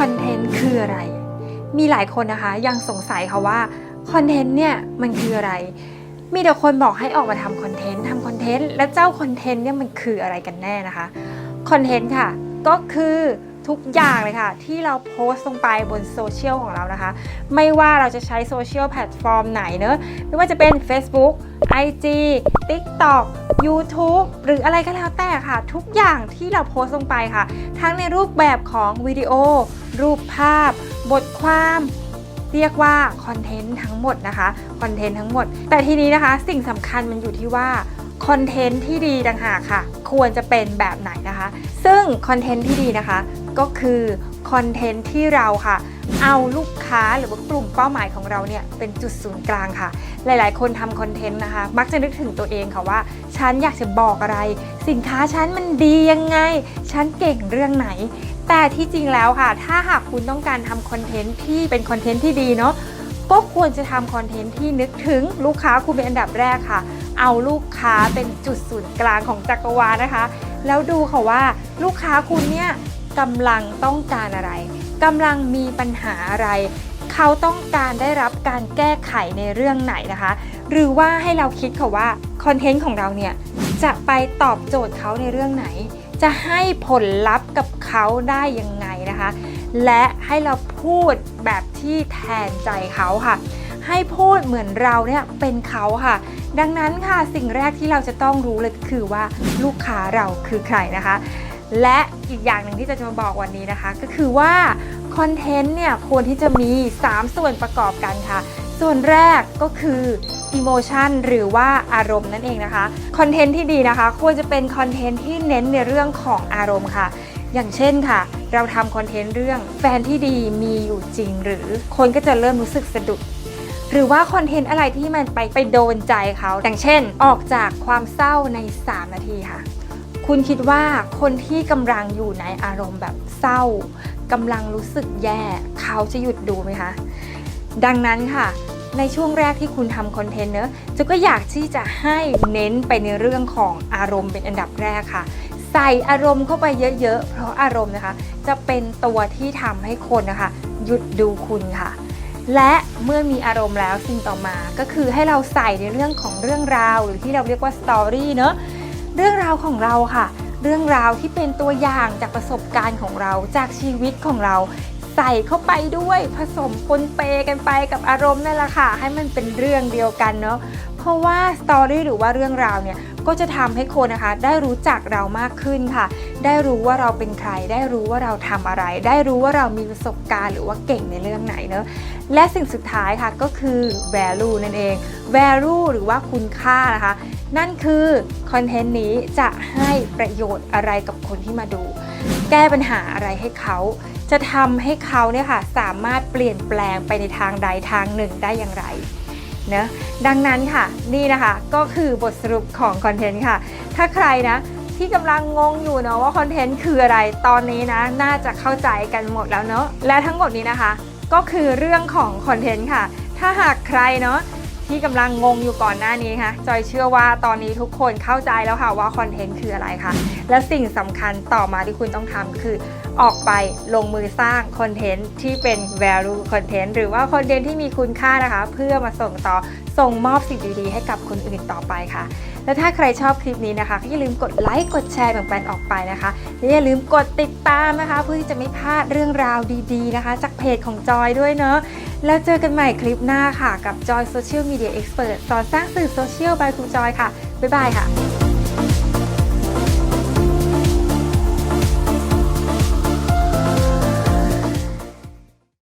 คอนเทนต์คืออะไร มีหลายคนนะคะยังสงสัยค่ะว่าคอนเทนต์เนี่ยมันคืออะไร มีแต่คนบอกให้ออกมาทำคอนเทนต์ทำคอนเทนต์แล้วเจ้าคอนเทนต์เนี่ยมันคืออะไรกันแน่นะคะคอนเทนต์ค่ะ ก็คือทุกอย่างเลยค่ะ ที่เราโพสต์ลงไปบนโซเชียลของเรานะคะ ไม่ว่าเราจะใช้โซเชียลแพลตฟอร์มไหนเนอะไม่ว่าจะเป็น Facebook IG TikTok YouTube หรืออะไรก็แล้วแต่ค่ะ ทุกอย่างที่เราโพสต์ลงไปค่ะ ทั้งในรูปแบบของวิดีโอ รูปภาพ บทความเรียกว่าคอนเทนต์ทั้งหมดนะคะคอนเทนต์ทั้งหมด แต่ทีนี้นะคะสิ่งสำคัญมันอยู่ที่ว่าคอนเทนต์ที่ดีต่างหากค่ะ ควรจะเป็นแบบไหนนะคะ ซึ่งคอนเทนต์ที่ดีนะคะ ก็คือคอนเทนต์ที่เราค่ะ เอาลูกค้าหรือว่ากลุ่มเป้าหมายของเราเนี่ยเป็นจุดศูนย์กลางค่ะ หลายๆ คนทำคอนเทนต์นะคะ มักจะนึกถึงตัวเองค่ะว่า ฉันอยากจะบอกอะไร สินค้าฉันมันดียังไง ฉันเก่งเรื่องไหน แต่ที่จริงแล้วค่ะ ถ้าหากคุณต้องการทำคอนเทนต์ที่เป็นคอนเทนต์ที่ดีเนาะก็ควรจะทำคอนเทนต์ที่นึกถึงลูกค้าคุณเป็นอันดับแรกค่ะ เอาลูกค้าเป็นจุดศูนย์กลางของจักรวาลนะคะ แล้วดูค่ะว่าลูกค้าคุณเนี่ยกำลังต้องการอะไรกำลังมีปัญหาอะไร เขาต้องการได้รับการแก้ไขในเรื่องไหนนะคะ หรือว่าให้เราคิดค่ะว่าคอนเทนต์ของเราเนี่ยจะไปตอบโจทย์เขาในเรื่องไหน จะให้ผลลัพธ์กับเขาได้ยังไงนะคะ และให้เราพูดแบบที่แทนใจเขาค่ะ ให้พูดเหมือนเราเนี่ยเป็นเขาค่ะ ดังนั้นค่ะสิ่งแรกที่เราจะต้องรู้เลยก็คือว่าลูกค้าเราคือใครนะคะ และอีกอย่างหนึ่งที่จะมาบอกวันนี้นะคะ ก็คือว่าคอนเทนต์เนี่ยควรที่จะมี 3 ส่วนประกอบกันค่ะ ส่วนแรกก็คือ emotion หรือว่าอารมณ์นั่นเองนะคะคอนเทนต์ที่ดีนะคะ ควรจะเป็นคอนเทนต์ที่เน้นในเรื่องของอารมณ์ค่ะ อย่างเช่นค่ะ เราทำคอนเทนต์เรื่องแฟนที่ดีมีอยู่จริง หรือคนก็จะเริ่มรู้สึกสะดุดหรือว่าคอนเทนต์อะไรที่มันไปไปโดนใจเขาอย่างเช่น ออกจากความเศร้าใน 3 นาทีค่ะ คุณคิดว่าคนที่กำลังอยู่ในอารมณ์แบบเศร้ากำลังรู้สึกแย่ เขาจะหยุดดูไหมคะ ดังนั้นค่ะ ในช่วงแรกที่คุณทำคอนเทนต์เนอะจะก็อยากที่จะให้เน้นไปในเรื่องของอารมณ์เป็นอันดับแรกค่ะ ใส่อารมณ์เข้าไปเยอะๆ เพราะอารมณ์นะคะ จะเป็นตัวที่ทำให้คนนะคะ หยุดดูคุณค่ะ และเมื่อมีอารมณ์แล้วสิ่งต่อมาก็คือให้เราใส่ในเรื่องของเรื่องราว หรือที่เราเรียกว่าสตอรี่เนอะเรื่องราวของเราค่ะเรื่องราวที่เป็นตัวอย่างจากประสบการณ์ของเราจากชีวิตของเรา ใส่เข้าไปด้วยผสมปนเปกันไปกับอารมณ์นั่นแหละค่ะ ให้มันเป็นเรื่องเดียวกันเนาะเพราะว่าสตอรี่หรือว่าเรื่องราวเนี่ยก็จะทำให้คนนะคะได้รู้จักเรามากขึ้นค่ะ ได้รู้ว่าเราเป็นใคร ได้รู้ว่าเราทำอะไร ได้รู้ว่าเรามีประสบการณ์หรือว่าเก่งในเรื่องไหนเนอะและสิ่งสุดท้ายค่ะก็คือ value นั่นเอง value หรือว่าคุณค่านะคะ นั่นคือคอนเทนต์นี้จะให้ประโยชน์อะไรกับคนที่มาดู แก้ปัญหาอะไรให้เขา จะทำให้เขาเนี่ยค่ะสามารถเปลี่ยนแปลงไปในทางใดทางหนึ่งได้อย่างไร เนะดังนั้นค่ะนี่นะคะก็คือบทสรุปของคอนเทนต์ค่ะ ถ้าใครนะที่กำลังงงอยู่เนาะว่าคอนเทนต์คืออะไรตอนนี้นะน่าจะเข้าใจกันหมดแล้วเนาะและทั้งหมดนี้นะคะ ก็คือเรื่องของคอนเทนต์ค่ะ ถ้าหากใครเนาะ ที่กำลังงงอยู่ก่อนหน้านี้ค่ะจอยเชื่อว่าตอนนี้ทุกคนเข้าใจแล้วค่ะว่าคอนเทนต์คืออะไรค่ะ และสิ่งสำคัญต่อมาที่คุณต้องทำคือออกไปลงมือสร้างคอนเทนต์ที่เป็น value content หรือว่าคอนเทนต์ที่มีคุณค่านะคะ เพื่อมาส่งต่อส่งมอบสิ่งดีๆ ให้กับคนอื่นต่อไปค่ะ และถ้าใครชอบคลิปนี้นะคะก็อย่าลืมกดไลค์กดแชร์แบ่งปันออกไปนะคะและอย่าลืมกดติดตามนะคะ เพื่อที่จะไม่พลาดเรื่องราวดีๆนะคะ จากเพจของจอยด้วยเนาะ แล้วเจอกันใหม่คลิปหน้าค่ะ กับ Joy Social Media Expert สสอนสร้างสื่อโซเชียลบายครูจอยค่ะ บ๊ายบายค่ะ